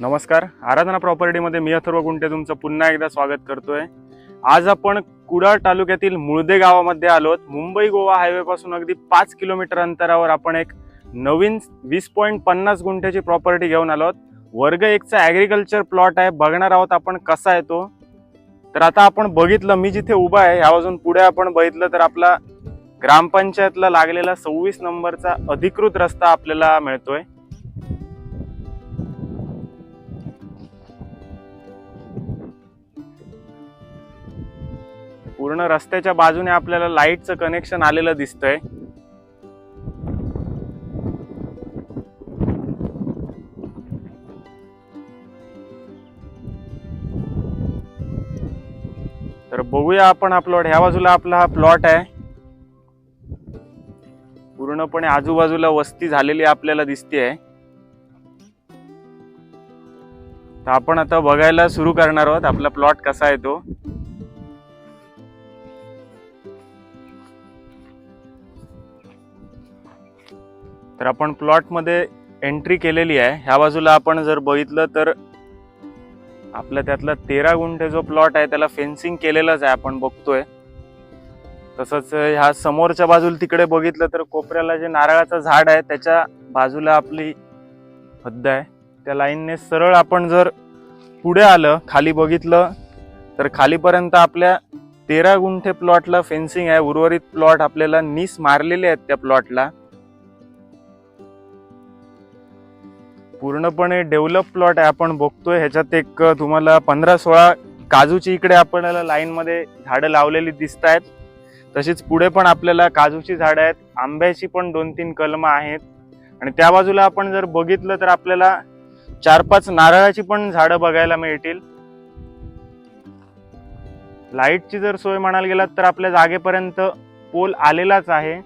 नमस्कार. आराधना प्रॉपर्टीमध्ये मी अथर्व गुंटे तुमचं पुन्हा एकदा स्वागत करतोय. आज आपण कुडाळ तालुक्यातील मुळदे गावामध्ये आलोत. मुंबई गोवा हायवेपासून अगदी पाच किलोमीटर अंतरावर आपण एक नवीन वीस पॉईंट पन्नास गुंठ्याची प्रॉपर्टी घेऊन आलोत. वर्ग एकचा ॲग्रिकल्चर प्लॉट आहे. बघणार आहोत आपण कसा आहे तो. तर आता आपण बघितलं मी जिथे उभा आहे ह्या बाजून पुढे आपण बघितलं तर आपला ग्रामपंचायतला लागलेला सव्वीस नंबरचा अधिकृत रस्ता आपल्याला मिळतोय. पूर्ण रस्त्याच्या बाजूने आपल्याला लाईटचं कनेक्शन आलेलं दिसतंय. तर बघूया आपण हा प्लॉट ह्या बाजूला आपला हा प्लॉट आहे. पूर्णपणे आजूबाजूला वस्ती झालेली आपल्याला दिसते तर आपण आता बघायला सुरू करणार आहोत आपला प्लॉट कसा आहे तो. तर आपण प्लॉटमध्ये एंट्री केलेली आहे. ह्या बाजूला आपण जर बघितलं तर आपला त्यातला तेरा गुंठे जो प्लॉट आहे त्याला फेन्सिंग केलेलंच आहे आपण बघतोय. तसंच ह्या समोरच्या बाजूला तिकडे बघितलं तर कोपऱ्याला जे नारळाचं झाड आहे त्याच्या बाजूला आपली हद्द आहे. त्या लाईनने सरळ आपण जर पुढे आलं खाली बघितलं तर खालीपर्यंत आपल्या तेरा गुंठे प्लॉटला फेन्सिंग आहे. उर्वरित प्लॉट आपल्याला नीस मारलेले आहेत त्या प्लॉटला पूर्णपणे डेव्हलप प्लॉट आहे आपण बघतोय. ह्याच्यात एक तुम्हाला पंधरा सोळा काजूची इकडे आपल्याला लाईनमध्ये झाडं लावलेली दिसत आहेत. तशीच पुढे पण आपल्याला काजूची झाडं आहेत. आंब्याची पण दोन तीन कलमं आहेत. आणि त्या बाजूला आपण जर बघितलं तर आपल्याला चार पाच नारळाची पण झाडं बघायला मिळतील. लाईटची जर सोय म्हणायला गेलात तर आपल्या जागेपर्यंत पोल आलेलाच आहे.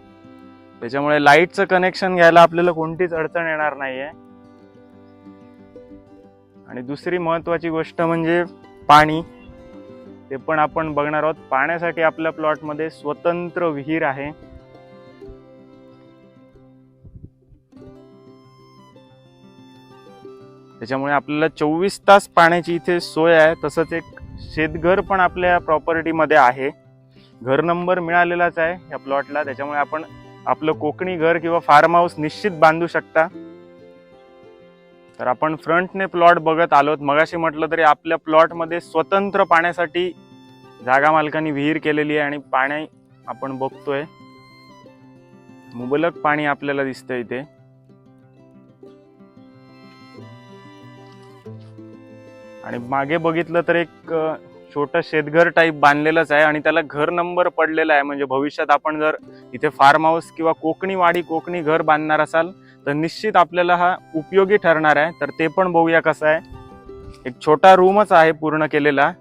त्याच्यामुळे लाईटचं कनेक्शन घ्यायला आपल्याला कोणतीच अडचण येणार नाही आहे आणि दुसरी महत्त्वाची गोष्ट म्हणजे पाणी. ते पण आपण बघणार आहोत. पाण्यासाठी आपल्या प्लॉटमध्ये स्वतंत्र विहीर आहे. त्याच्यामुळे आपल्याला चोवीस तास पाण्याची इथे सोय आहे. तसंच एक शेतघर पण आपल्या प्रॉपर्टीमध्ये आहे. घर नंबर मिळालेलाच आहे या प्लॉटला. त्याच्यामुळे आपण आपलं कोकणी घर किंवा फार्म हाऊस निश्चित बांधू शकता. तर आपण फ्रंटने प्लॉट बघत आलोत. मगाशी म्हटलं तरी आपल्या प्लॉटमध्ये स्वतंत्र पाण्यासाठी जागा मालकांनी विहीर केलेली आहे आणि पाणी आपण बघतोय. मुबलक पाणी आपल्याला दिसतंय इथे. आणि मागे बघितलं तर एक छोटं शेतघर टाईप बांधलेलंच आहे आणि त्याला घर नंबर पडलेला आहे. म्हणजे भविष्यात आपण जर इथे फार्म हाऊस किंवा कोकणी वाडी कोकणी घर बांधणार असाल तर निश्चित आपल्याला हा उपयोगी ठरणार आहे. तर ते पण बघूया कसं आहे. एक छोटा रूमच आहे पूर्ण केलेला.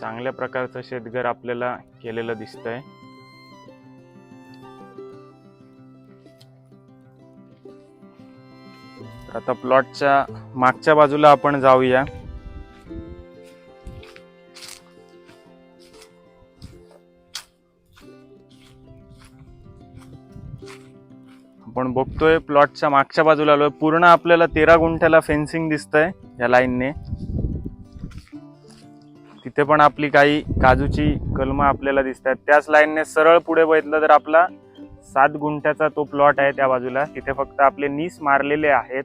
चांगल्या प्रकारचं शेतघर आपल्याला केलेलं दिसतंय. तर आता प्लॉटच्या मागच्या बाजूला आपण जाऊया. आपण बघतोय प्लॉटच्या मागच्या बाजूला आलोय. पूर्ण आपल्याला तेरा गुंठ्याला फेन्सिंग दिसतंय या लाईनने. तिथे पण आपली काही काजूची कलमं आपल्याला दिसतात. त्याच लाईनने सरळ पुढे बघितलं तर आपला सात गुंठ्याचा तो प्लॉट आहे त्या बाजूला. तिथे फक्त आपले नीस मारलेले आहेत.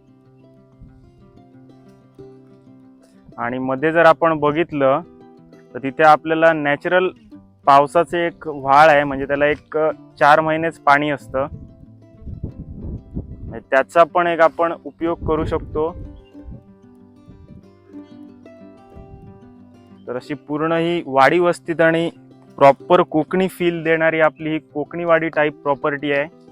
आणि मध्ये जर आपण बघितलं तर तिथे आपल्याला नॅचरल पावसाचे एक व्हाळ आहे म्हणजे त्याला एक चार महिनेच पाणी असतं. त्याचा पण एक आपण उपयोग करू शकतो. तर अशी पूर्ण ही वाडी वस्तीत आणि प्रॉपर कोकणी फील देणारी आपली ही कोकणी वाडी टाईप प्रॉपर्टी आहे.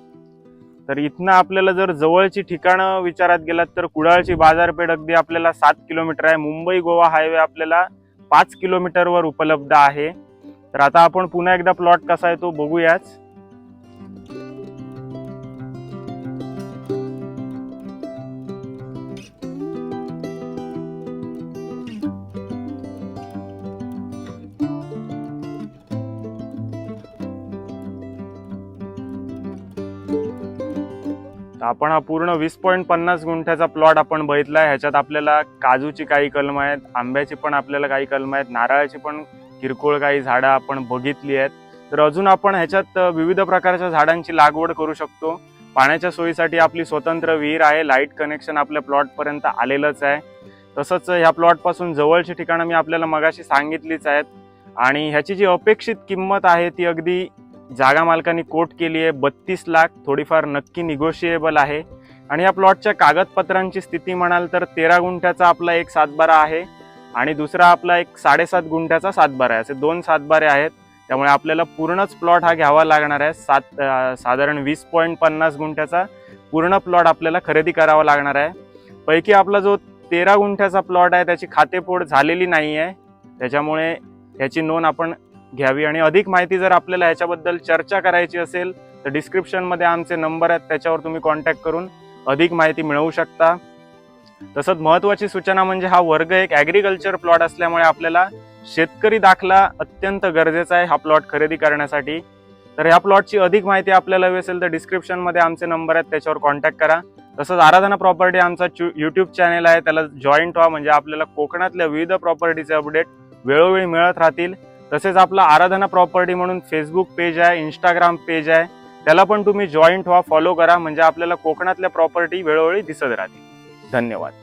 तर इथनं आपल्याला जर जवळची ठिकाणं विचारात गेलात तर कुडाळची बाजारपेठ अगदी आपल्याला सात किलोमीटर आहे. मुंबई गोवा हायवे आपल्याला पाच किलोमीटरवर उपलब्ध आहे. तर आता आपण पुन्हा एकदा प्लॉट कसा आहे तो बघूयाच. तर आपण हा पूर्ण वीस पॉईंट पन्नास गुंठ्याचा प्लॉट आपण बघितला आहे. ह्याच्यात आपल्याला काजूची काही कलम आहेत आंब्याची पण आपल्याला काही कलम आहेत नारळाची पण किरकोळ काही झाडं आपण बघितली आहेत. तर अजून आपण ह्याच्यात विविध प्रकारच्या झाडांची लागवड करू शकतो. पाण्याच्या सोयीसाठी आपली स्वतंत्र विहीर आहे लाइट कनेक्शन आपल्या प्लॉटपर्यंत आलेलंच आहे. तसंच ह्या प्लॉटपासून जवळची ठिकाणं मी आपल्याला मगाशी सांगितलीच आहेत. आणि ह्याची जी अपेक्षित किंमत आहे ती अगदी जागा मालकांनी कोट केली आहे बत्तीस लाख थोडीफार नक्की निगोशिएबल आहे. आणि या प्लॉटच्या कागदपत्रांची स्थिती म्हणाल तर तेरा गुंठ्याचा आपला एक सातबारा आहे आणि दुसरा आपला एक साडेसात गुंठ्याचा सातबारा आहे. असे दोन सातबारे आहेत. त्यामुळे आपल्याला पूर्णच प्लॉट हा घ्यावा लागणार आहे. सात साधारण वीस पॉईंट पन्नास गुंठ्याचा पूर्ण प्लॉट आपल्याला खरेदी करावा लागणार आहे. पैकी आपला जो तेरा गुंठ्याचा प्लॉट आहे त्याची खातेपोड झालेली नाही आहे त्याच्यामुळे ह्याची नोंद आपण घ्यावी. आणि अधिक माहिती जर आपल्याला ह्याच्याबद्दल चर्चा करायची असेल तर डिस्क्रिप्शनमध्ये आमचे नंबर आहेत त्याच्यावर तुम्ही कॉन्टॅक्ट करून अधिक माहिती मिळवू शकता. तसंच महत्त्वाची सूचना म्हणजे हा वर्ग एक ॲग्रिकल्चर प्लॉट असल्यामुळे आपल्याला शेतकरी दाखला अत्यंत गरजेचा आहे हा प्लॉट खरेदी करण्यासाठी. तर ह्या प्लॉटची अधिक माहिती आपल्याला हवी असेल तर डिस्क्रिप्शनमध्ये आमचे नंबर आहेत त्याच्यावर कॉन्टॅक्ट करा. तसंच आराधना प्रॉपर्टी आमचा यूट्यूब चॅनेल आहे त्याला जॉईंट व्हा म्हणजे आपल्याला कोकणातल्या विविध प्रॉपर्टीचे अपडेट वेळोवेळी मिळत राहतील. तसेच आपला आराधना प्रॉपर्टी म्हणून फेसबुक पेज आहे इंस्टाग्राम पेज आहे त्याला पण तुम्ही जॉईंट व्हा फॉलो करा म्हणजे आपल्याला कोकणातल्या प्रॉपर्टी वेळोवेळी दिसत राहतील. धन्यवाद.